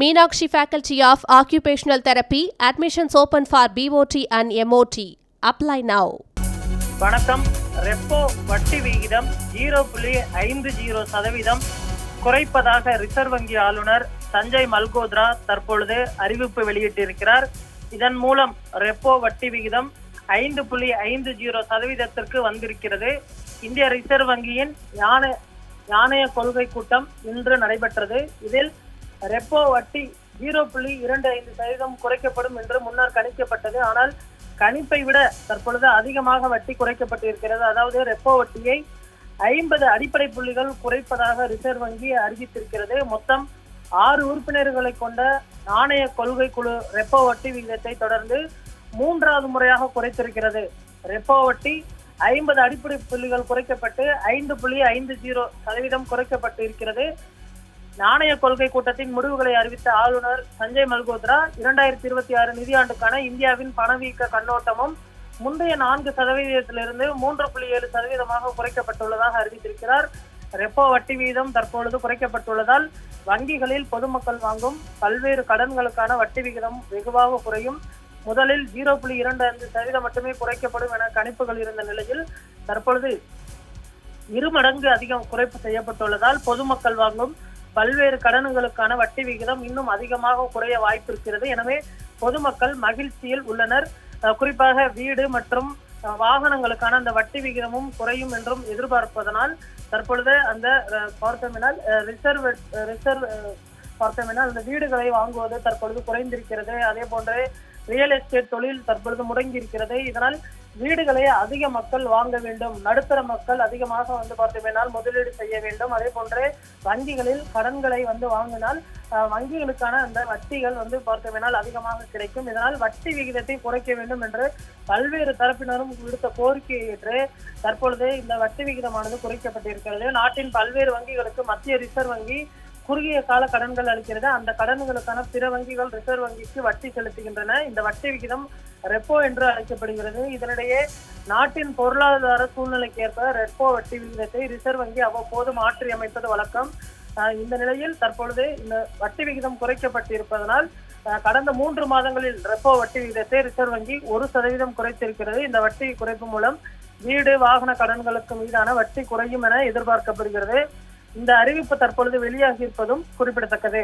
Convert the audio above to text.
Meenakshi faculty of occupational therapy admissions open for BOT and MOT apply now வணக்கம். Repo வட்டி விகிதம் zero புள்ளி ஐந்து ஜீரோ சதவீதம் குறைப்பதாக ரிசர்வ் வங்கி ஆளுநர் சஞ்சய் மல்கோத்ரா தற்பொழுது அறிவிப்பு வெளியிட்டிருக்கிறார். இதன் மூலம் ரெப்போ வட்டி விகிதம் ஐந்து புள்ளி ஐந்து ஜீரோ சதவீதத்திற்கு வந்திருக்கிறது. இந்திய ரிசர்வ் வங்கியின் யானை நாணய கொள்கை கூட்டம் இன்று நடைபெற்றது. இதில் ரெப்போ வட்டி ஜீரோ புள்ளி இரண்டு ஐந்து சதவீதம் குறைக்கப்படும் என்று முன்னர் கணிக்கப்பட்டது. ஆனால் கணிப்பை விட தற்பொழுது அதிகமாக வட்டி குறைக்கப்பட்டிருக்கிறது. அதாவது ரெப்போ வட்டியை ஐம்பது அடிப்படை புள்ளிகள் குறைப்பதாக ரிசர்வ் வங்கி அறிவித்திருக்கிறது. மொத்தம் ஆறு உறுப்பினர்களை கொண்ட நாணய கொள்கை குழு ரெப்போ வட்டி விகிதத்தை தொடர்ந்து மூன்றாவது முறையாக குறைத்திருக்கிறது. ரெப்போ வட்டி ஐம்பது அடிப்படை புள்ளிகள் குறைக்கப்பட்டு ஐந்து புள்ளி ஐந்து ஜீரோ சதவீதம் குறைக்கப்பட்டு இருக்கிறது நாணய கொள்கை கூட்டத்தின் முடிவுகளை அறிவித்த ஆளுநர் சஞ்சய் மல்கோத்ரா இரண்டாயிரத்தி இருபத்தி ஆறு நிதியாண்டுக்கான இந்தியாவின் பணவீக்க கண்ணோட்டமும் முந்தைய நான்கு சதவீதத்திலிருந்து மூன்று புள்ளி ஏழு சதவீதமாக குறைக்கப்பட்டுள்ளதாக அறிவித்திருக்கிறார். ரெப்போ வட்டி வீதம் தற்பொழுது குறைக்கப்பட்டுள்ளதால் வங்கிகளில் பொதுமக்கள் வாங்கும் பல்வேறு கடன்களுக்கான வட்டி விகிதம் வெகுவாக குறையும். முதலில் ஜீரோ புள்ளி இரண்டு ஐந்து சதவீதம் மட்டுமே குறைக்கப்படும் என கணிப்புகள் இருந்த நிலையில் தற்பொழுது இரு மடங்கு அதிகம் குறைப்பு செய்யப்பட்டுள்ளதால் பொதுமக்கள் வாங்கும் பல்வேறு கடன்களுக்கான வட்டி விகிதம் இன்னும் அதிகமாக குறைய வாய்ப்பு இருக்கிறது எனவே பொதுமக்கள் மகிழ்ச்சியில் உள்ளனர். குறிப்பாக வீடு மற்றும் வாகனங்களுக்கான அந்த வட்டி விகிதமும் குறையும் என்றும் எதிர்பார்ப்பதனால் தற்பொழுது அந்த பார்த்தோம்னால் ரிசர்வ் ரிசர்வ் பார்த்தோம்னா அந்த வீடுகளை வாங்குவது தற்பொழுது குறைந்திருக்கிறது. அதே போன்று ரியல் எஸ்டேட் தொழில் தற்பொழுது முடங்கி இருக்கிறது இதனால் வீடுகளை அதிக மக்கள் வாங்க வேண்டும். நடுத்தர மக்கள் அதிகமாக வந்து பார்த்தோம்னால் முதலீடு செய்ய வேண்டும். அதே போன்று வங்கிகளில் கடன்களை வந்து வாங்கினால் வங்கிகளுக்கான அந்த வட்டிகள் வந்து பார்த்தோம்னால் அதிகமாக கிடைக்கும். இதனால் வட்டி விகிதத்தை குறைக்க வேண்டும் என்று பல்வேறு தரப்பினரும் விடுத்த கோரிக்கையை ஏற்று தற்பொழுது இந்த வட்டி விகிதமானது குறைக்கப்பட்டிருக்கிறது. நாட்டின் பல்வேறு வங்கிகளுக்கு மத்திய ரிசர்வ் வங்கி குறுகிய கால கடன்கள் அளிக்கிறது. அந்த கடன்களுக்கான பிற வங்கிகள் ரிசர்வ் வங்கிக்கு வட்டி செலுத்துகின்றன. இந்த வட்டி விகிதம் ரெப்போ என்று அழைக்கப்படுகிறது. இதனிடையே நாட்டின் பொருளாதார சூழ்நிலைக்கு ஏற்ப ரெப்போ வட்டி விகிதத்தை ரிசர்வ் வங்கி அவ்வப்போது மாற்றி அமைப்பது வழக்கம். இந்த நிலையில் தற்பொழுது இந்த வட்டி விகிதம் குறைக்கப்பட்டிருப்பதனால் கடந்த மூன்று மாதங்களில் ரெப்போ வட்டி விகிதத்தை ரிசர்வ் வங்கி ஒரு சதவீதம் குறைத்திருக்கிறது. இந்த வட்டி குறைப்பு மூலம் வீடு வாகன கடன்களுக்கு மீதான வட்டி குறையும் என எதிர்பார்க்கப்படுகிறது. இந்த அறிவிப்பு தற்பொழுது வெளியாகி இருப்பதும் குறிப்பிடத்தக்கது.